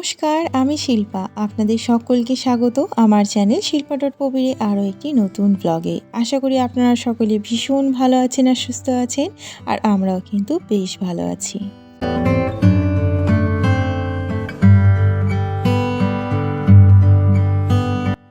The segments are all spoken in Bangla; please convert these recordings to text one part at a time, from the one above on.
নমস্কার, আমি শিল্পা। আপনাদের সকলকে স্বাগত আমার চ্যানেল শিল্পা ডট পবিরে আরও একটি নতুন ব্লগে আশা করি আপনারা সকলে ভীষণ ভালো আছেন আর সুস্থ আছেন, আর আমরাও কিন্তু বেশ ভালো আছি।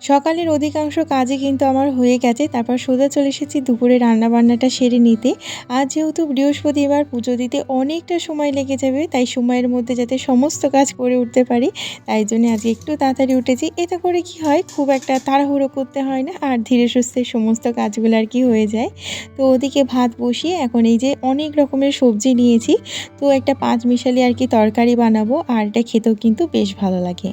সকালের অধিকাংশ কাজই কিন্তু আমার হয়ে গেছে। তারপর সোজা চলে এসেছি দুপুরে রান্নাবান্নাটা সেরে নিতে। আজ যেহেতু বৃহস্পতিবার পুজো দিতে অনেকটা সময় লেগে যাবে, তাই সময়ের মধ্যে যাতে সমস্ত কাজ করে উঠতে পারি, তাই জন্য আজকে একটু তাড়াতাড়ি উঠেছি। এতে করে কি হয়, খুব একটা তাড়াহুড়ো করতে হয় না, আর ধীরে সুস্থে সমস্ত কাজগুলো আর কি হয়ে যায়। তো ওদিকে ভাত বসিয়ে এখন এই যে অনেক রকমের সবজি নিয়েছি। তো একটা পাঁচ মিশালি আর কি তরকারি বানাবো, আর এটা খেতেও কিন্তু বেশ ভালো লাগে।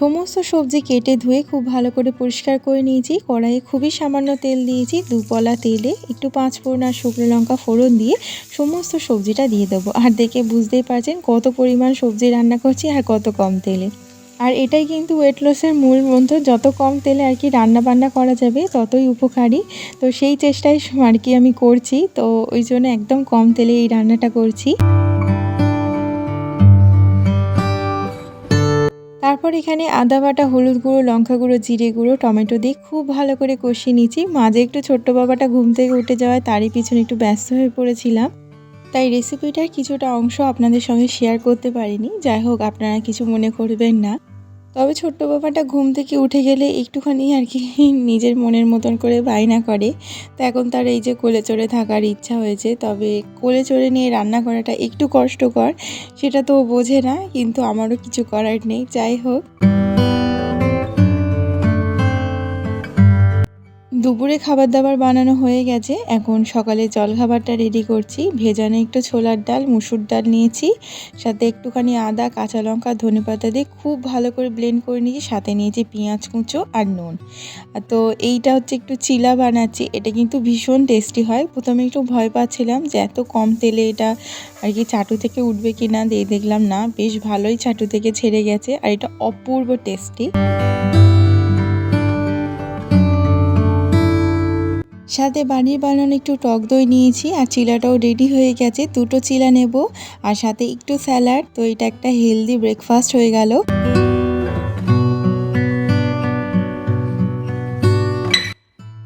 সমস্ত সবজি কেটে ধুয়ে খুব ভালো করে পরিষ্কার করে নিয়েছি। কড়াইয়ে খুবই সামান্য তেল দিয়েছি, দুপলা তেলে একটু পাঁচ ফোড়ন আর শুকনো লঙ্কা ফোড়ন দিয়ে সমস্ত সবজিটা দিয়ে দেবো। আর দেখে বুঝতেই পারছেন কত পরিমাণ সবজি রান্না করছি আর কত কম তেলে। আর এটাই কিন্তু ওয়েট লসের মূল মন্ত্র, যত কম তেলে আর কি রান্না বান্না করা যাবে, ততই উপকারী। তো সেই চেষ্টাই আর কি আমি করছি, তো ওই জন্য একদম কম তেলে এই রান্নাটা করছি। তারপর এখানে আদা বাটা, হলুদ গুঁড়ো, লঙ্কা গুঁড়ো, জিরে গুঁড়ো, টমেটো দিয়ে খুব ভালো করে কষিয়ে নিয়েছি। মাঝে একটু ছোট্ট বাবাটা ঘুম থেকে উঠে যাওয়ায় তারই পিছনে একটু ব্যস্ত হয়ে পড়েছিলাম। তাই রেসিপিটার কিছুটা অংশ আপনাদের সঙ্গে শেয়ার করতে পারিনি। যাই হোক, আপনারা কিছু মনে করবেন না। তবে ছোট্ট বাবাটা ঘুম থেকে উঠে গেলে একটুখানি আর কি নিজের মনের মতন করে বায়না করে। তো এখন তার এই যে কোলে চড়ে থাকার ইচ্ছা হয়েছে, তবে কোলে চড়ে নিয়ে রান্না করাটা একটু কষ্টকর, সেটা তো বোঝে না, কিন্তু আমারও কিছু করার নেই। যাই হোক। দুপুরে খাবার দাবার বানানো হয়ে গেছে। এখন সকালে জলখাবারটা রেডি করছি। ভেজানো একটু ছোলার ডাল, মুসুর ডাল নিয়েছি। সাথে একটুখানি আদা, কাঁচা লঙ্কা, ধনে পাতা দিয়ে খুব ভালো করে ব্লেন্ড করে নিয়েছি। সাথে নিয়েছি পেঁয়াজ, কুঁচো আর নুন। তো এইটা হচ্ছে একটু চিলা বানাচ্ছি। এটা কিন্তু ভীষণ টেস্টি হয়। প্রথমে একটু ভয় পাচ্ছিলাম যে এত কম তেলে এটা আর কি চাটু থেকে উঠবে কি না দিয়ে দেখলাম না, বেশ ভালোই চাটু থেকে ছেড়ে গেছে। আর এটা অপূর্ব টেস্টি সাথে বাড়ির বানানো একটু টক দই নিয়েছি, আর চিলাটাও রেডি হয়ে গেছে। দুটো চিলা নেব, আর সাথে একটু স্যালাড তো এটা একটা হেলদি ব্রেকফাস্ট হয়ে গেল।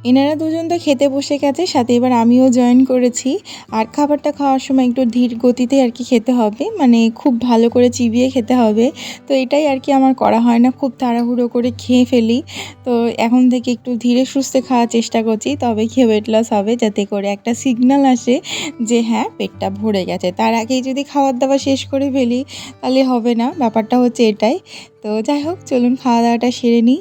এনারা দুজন তো খেতে বসে গেছে, সাথে এবার আমিও জয়েন করেছি। আর খাবারটা খাওয়ার সময় একটু ধীর গতিতে আর কি খেতে হবে মানে খুব ভালো করে চিবিয়ে খেতে হবে। তো এটাই আর কি আমার করা হয় না, খুব তাড়াহুড়ো করে খেয়ে ফেলি। তো এখন থেকে একটু ধীরে সুস্থে খাওয়ার চেষ্টা করছি তবে খেয়ে ওয়েট লস হবে, যাতে করে একটা সিগনাল আসে যে হ্যাঁ পেটটা ভরে গেছে। তার আগেই যদি খাবার দাবার শেষ করে ফেলি, তাহলে হবে না, ব্যাপারটা হচ্ছে এটাই। তো যাই হোক, চলুন খাওয়া দাওয়াটা সেরে নিই।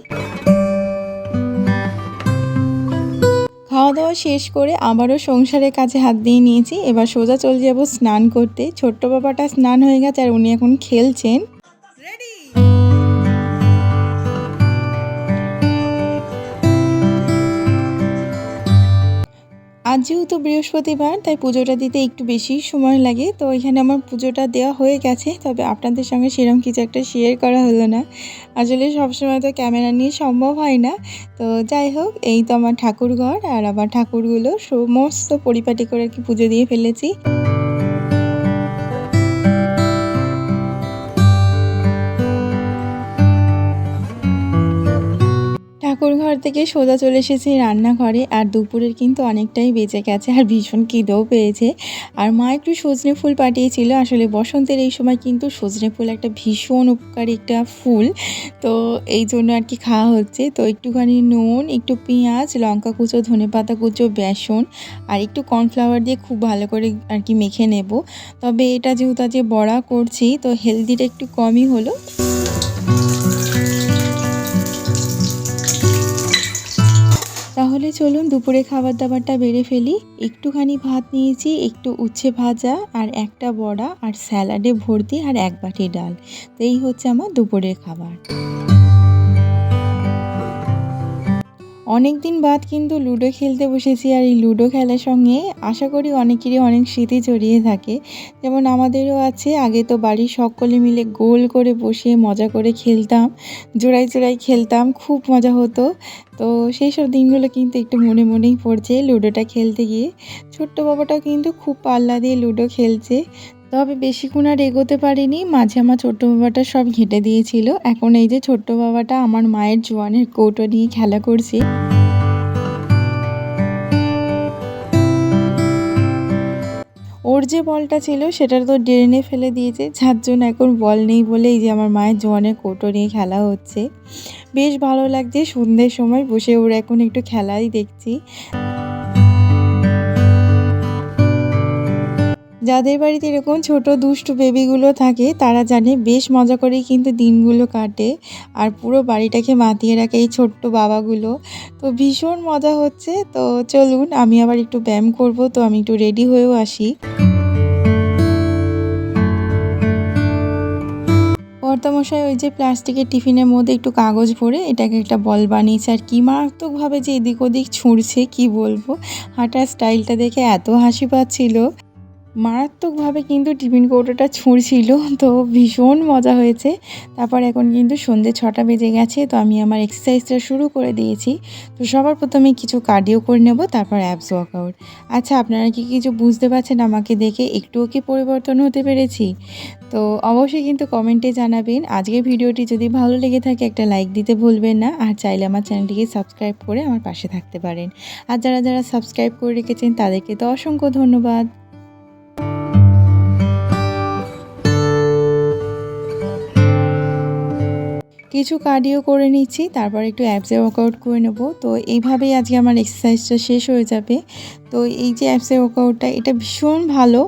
খাওয়া দাওয়া শেষ করে আবারও সংসারের কাছে হাত দিয়ে নিয়েছি। এবার সোজা চলে যাব স্নান করতে। ছোট্ট বাবাটা স্নান হয়ে গেছে আর উনি এখন খেলছেন। আজ যেহেতু বৃহস্পতিবার, তাই পুজোটা দিতে একটু বেশি সময় লাগে। তো এখানে আমার পুজোটা দেওয়া হয়ে গেছে, তবে আপনাদের সঙ্গে সেরকম কিছু একটা শেয়ার করা হলো না। আসলে সবসময় তো ক্যামেরা নিয়ে সম্ভব হয় না। তো যাই হোক, এই তো আমার ঠাকুরঘর, আর আমার ঠাকুরগুলো সমস্ত পরিপাটি করে আর কি পুজো দিয়ে ফেলেছি। ঠাকুর ঘর থেকে সোজা চলে এসেছি রান্নাঘরে আর দুপুরের কিন্তু অনেকটাই বেঁচে গেছে আর ভীষণ খিদেও পেয়েছে। আর মা একটু সজনে ফুল পাঠিয়েছিল। আসলে বসন্তের এই সময় কিন্তু সজনে ফুল একটা ভীষণ উপকারী একটা ফুল। তো এই জন্য আর কি খাওয়া হচ্ছে। তো একটুখানি নুন, একটু পেঁয়াজ, লঙ্কা কুচো, ধনে পাতা কুচো, বেসন আর একটু কর্নফ্লাওয়ার দিয়ে খুব ভালো করে আর কি মেখে নেব। তবে এটা যেহেতু আজকে বড়া করছি, তো হেলদিটা একটু কমই হলো। তাহলে চলুন দুপুরে খাবার দাবারটা বেড়ে ফেলি। একটুখানি ভাত নিয়েছি, একটু উচ্ছে ভাজা আর একটা বড়া আর স্যালাডে ভর্তি আর এক বাটি ডাল। তো এই হচ্ছে আমার দুপুরের খাবার। অনেক দিন বাদ কিন্তু লুডো খেলতে বসেছি আর এই লুডো খেলার সঙ্গে আশা করি অনেকেরই অনেক স্মৃতি জড়িয়ে থাকে। যেমন আমাদেরও আছে, আগে তো বাড়ির সকলে মিলে গোল করে বসে মজা করে খেলতাম জোড়াই জোড়াই খেলতাম, খুব মজা হতো। তো সেই সব দিনগুলো কিন্তু একটু মনে মনেই পড়ছে লুডোটা খেলতে গিয়ে। ছোট্ট বাবাটাও কিন্তু খুব পাল্লা দিয়ে লুডো খেলছে। তবে বেশিক্ষণ আর এগোতে পারিনি। মাঝে আমার ছোট্ট বাবাটা সব ঘেঁটে দিয়েছিল। এখন এই যে ছোট্ট বাবাটা আমার মায়ের জোয়ানের কৌটো নিয়ে খেলা করছে। ওর যে বলটা ছিল সেটা তো ড্রেনে ফেলে দিয়েছে। যার জন্য এখন বল নেই বলে এই যে আমার মায়ের জোয়ানের কৌটো নিয়ে খেলা হচ্ছে। বেশ ভালো লাগছে। সন্ধ্যের সময় বসে ওর এখন একটু খেলাই দেখছি। যাদের বাড়িতে এরকম ছোট দুষ্টু বেবিগুলো থাকে, তারা জানে বেশ মজা করেই কিন্তু দিনগুলো কাটে আর পুরো বাড়িটাকে মাতিয়ে রাখে এই ছোট্ট বাবাগুলো। তো ভীষণ মজা হচ্ছে। তো চলুন, আমি আবার একটু ব্যায়াম করব। তো আমি একটু রেডি হয়েও আসি। কর্তামশাই, ওই যে প্লাস্টিকের টিফিনের মধ্যে একটু কাগজ ভরে এটাকে একটা বল বানিয়েছে আর কি মারাত্মকভাবে যে এদিক ওদিক ছুঁড়ছে, কি বলব? হাঁটার স্টাইলটা দেখে এত হাসি পাচ্ছিল। মারাত্মকভাবে কিন্তু টিফিন কৌটোটা ছুঁড়ছিল, তো ভীষণ মজা হয়েছে। তারপর এখন কিন্তু সন্ধ্যে ছটা বেজে গেছে, তো আমি আমার এক্সারসাইজটা শুরু করে দিয়েছি। তো সবার প্রথমে কিছু কার্ডিও করে নেব, তারপর অ্যাপস ওয়ার্কআউট আচ্ছা আপনারা কি কিছু বুঝতে পারছেন আমাকে দেখে? একটুও কি পরিবর্তন হতে পেরেছি? তো অবশ্যই কিন্তু কমেন্টে জানাবেন। আজকের ভিডিওটি যদি ভালো লেগে থাকে, একটা লাইক দিতে ভুলবেন না। আর চাইলে আমার চ্যানেলটিকে সাবস্ক্রাইব করে আমার পাশে থাকতে পারেন। আর যারা যারা সাবস্ক্রাইব করে রেখেছেন, তাদেরকে তো অসংখ্য ধন্যবাদ। কিছু কার্ডিও করে নিচ্ছি, তারপর একটু অ্যাপসে ওয়ার্কআউট করে নেব। তো এইভাবেই আজকে আমার এক্সারসাইজটা শেষ হয়ে যাবে। তো এই যে অ্যাপসে ওয়ার্কআউটটা এটা ভীষণ ভালো।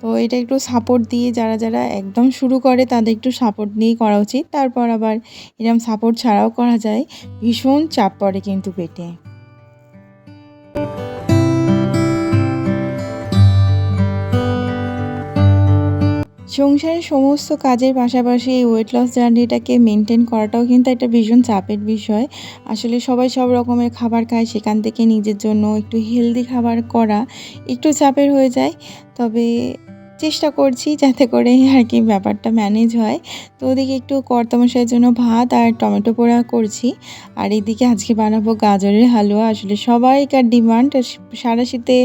তো এটা একটু সাপোর্ট দিয়ে যারা যারা একদম শুরু করে, তাদের একটু সাপোর্ট নিয়েই করা উচিত। তারপর আবার এরকম সাপোর্ট ছাড়াও করা যায়। ভীষণ চাপ পড়ে কিন্তু পেটে। সংসারের সমস্ত কাজের পাশাপাশি এই ওয়েট লস জার্নিটাকে মেনটেন করাটাও কিন্তু একটা ভীষণ চাপের বিষয়। আসলে সবাই সব রকমের খাবার খায়, সেখান থেকে নিজের জন্য একটু হেলদি খাবার করা একটু চাপের হয়ে যায়। তবে চেষ্টা করছি যাতে করে আর কি ব্যাপারটা ম্যানেজ হয়। তো ওদিকে একটু কর্তামশাইয়ের জন্য ভাত আর টমেটো পোড়া করছি। আর এদিকে আজকে বানাবো গাজরের হালুয়া। আসলে সবাইকার ডিমান্ড সারা শীতে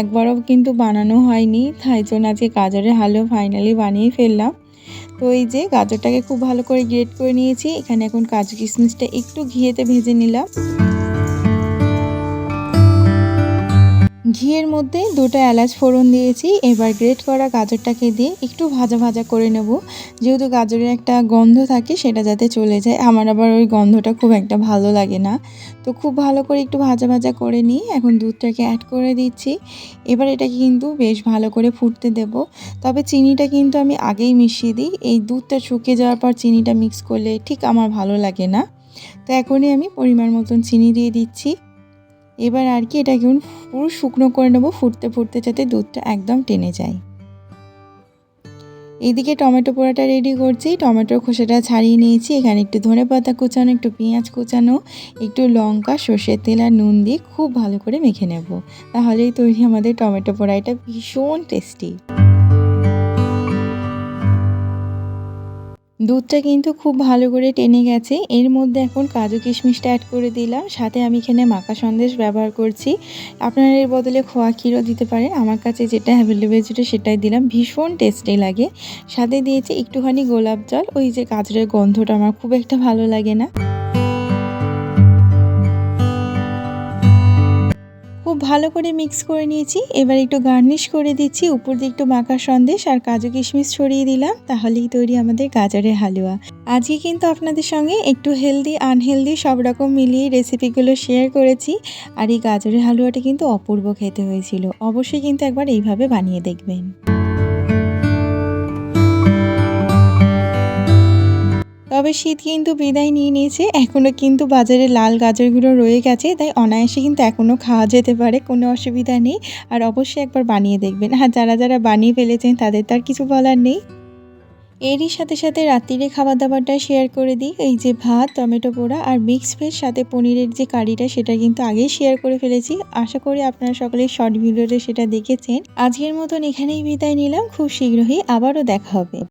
একবারও কিন্তু বানানো হয়নি। তাই জন্য আজকে গাজরের হালুয়া ফাইনালি বানিয়ে ফেললাম। তো এই যে গাজরটাকে খুব ভালো করে গ্রেট করে নিয়েছি। এখানে এখন কাজু কিশমিশটা একটু ঘিয়েতে ভেজে নিলাম। ঘিয়ের মধ্যে দুটো এলাচ ফোড়ন দিয়েছি। এবার গ্রেট করা গাজরটাকে দিয়ে একটু ভাজা ভাজা করে নেব। যেহেতু গাজরের একটা গন্ধ থাকে, সেটা যাতে চলে যায়। আমার আবার ওই গন্ধটা খুব একটা ভালো লাগে না। তো খুব ভালো করে একটু ভাজা ভাজা করে নিই এখন দুধটাকে অ্যাড করে দিচ্ছি। এবার এটাকে কিন্তু বেশ ভালো করে ফুটতে দেব। তবে চিনিটা কিন্তু আমি আগেই মিশিয়ে দিই। এই দুধটা শুকিয়ে যাওয়ার পর চিনিটা মিক্স করলে ঠিক আমার ভালো লাগে না। তো এখনই আমি পরিমাণ মতন চিনি দিয়ে দিচ্ছি। এবার আর কি এটা এটাকে পুরো শুকনো করে নেব ফুটতে ফুটতে যাতে দুধটা একদম টেনে যায়। এইদিকে টমেটো পোড়াটা রেডি করছি। টমেটোর খোসাটা ছাড়িয়ে নিয়েছি। এখানে একটু ধনে পাতা কুচানো, একটু পেঁয়াজ কুচানো, একটু লঙ্কা, সর্ষের তেল আর নুন দিয়ে খুব ভালো করে মেখে নেব। তাহলেই তৈরি আমাদের টমেটো পোড়া এটা ভীষণ টেস্টি দুধটা কিন্তু খুব ভালো করে টেনে গেছে। এর মধ্যে এখন কাজু কিশমিশটা অ্যাড করে দিলাম। সাথে আমি এখানে মাখা সন্দেশ ব্যবহার করছি। আপনারা এর বদলে খোয়া ক্ষীরও দিতে পারেন। আমার কাছে যেটা অ্যাভেলেবেল ছিল সেটাই দিলাম। ভীষণ টেস্টি লাগে। সাথে দিয়েছি একটুখানি গোলাপ জল। ওই যে কাজুরের গন্ধটা আমার খুব একটা ভালো লাগে না। ভালো করে মিক্স করে নিয়েছি। এবার একটু গার্নিশ করে দিচ্ছি। উপর দিয়ে একটু মাখা সন্দেশ আর কাজু কিশমিশ ছড়িয়ে দিলাম। তাহলেই তৈরি আমাদের গাজরের হালুয়া। আজকে কিন্তু আপনাদের সঙ্গে একটু হেলদি আনহেলদি সব রকম মিলিয়ে রেসিপিগুলো শেয়ার করেছি। আর এই গাজরের হালুয়াটা কিন্তু অপূর্ব খেতে হয়েছিল। অবশ্যই কিন্তু একবার এইভাবে বানিয়ে দেখবেন। তবে শীত কিন্তু বিদায় নিয়ে নিয়েছে। এখনও কিন্তু বাজারে লাল গাজরগুলো রয়ে গেছে, তাই অনায়াসে কিন্তু এখনও খাওয়া যেতে পারে, কোনো অসুবিধা নেই। আর অবশ্যই একবার বানিয়ে দেখবেন। আর যারা যারা বানিয়ে ফেলেছেন, তাদের তো আর কিছু বলার নেই। এরই সাথে সাথে রাত্রিরে খাবার দাবারটা শেয়ার করে দিই। এই যে ভাত, টমেটো পোড়া আর মিক্স ভেজ সাথে পনিরের যে কারিটা, সেটা কিন্তু আগেই শেয়ার করে ফেলেছি। আশা করি আপনারা সকলে শর্ট ভিডিওতে সেটা দেখেছেন। আজকের মতন এখানেই বিদায় নিলাম। খুব শীঘ্রই আবারও দেখা হবে।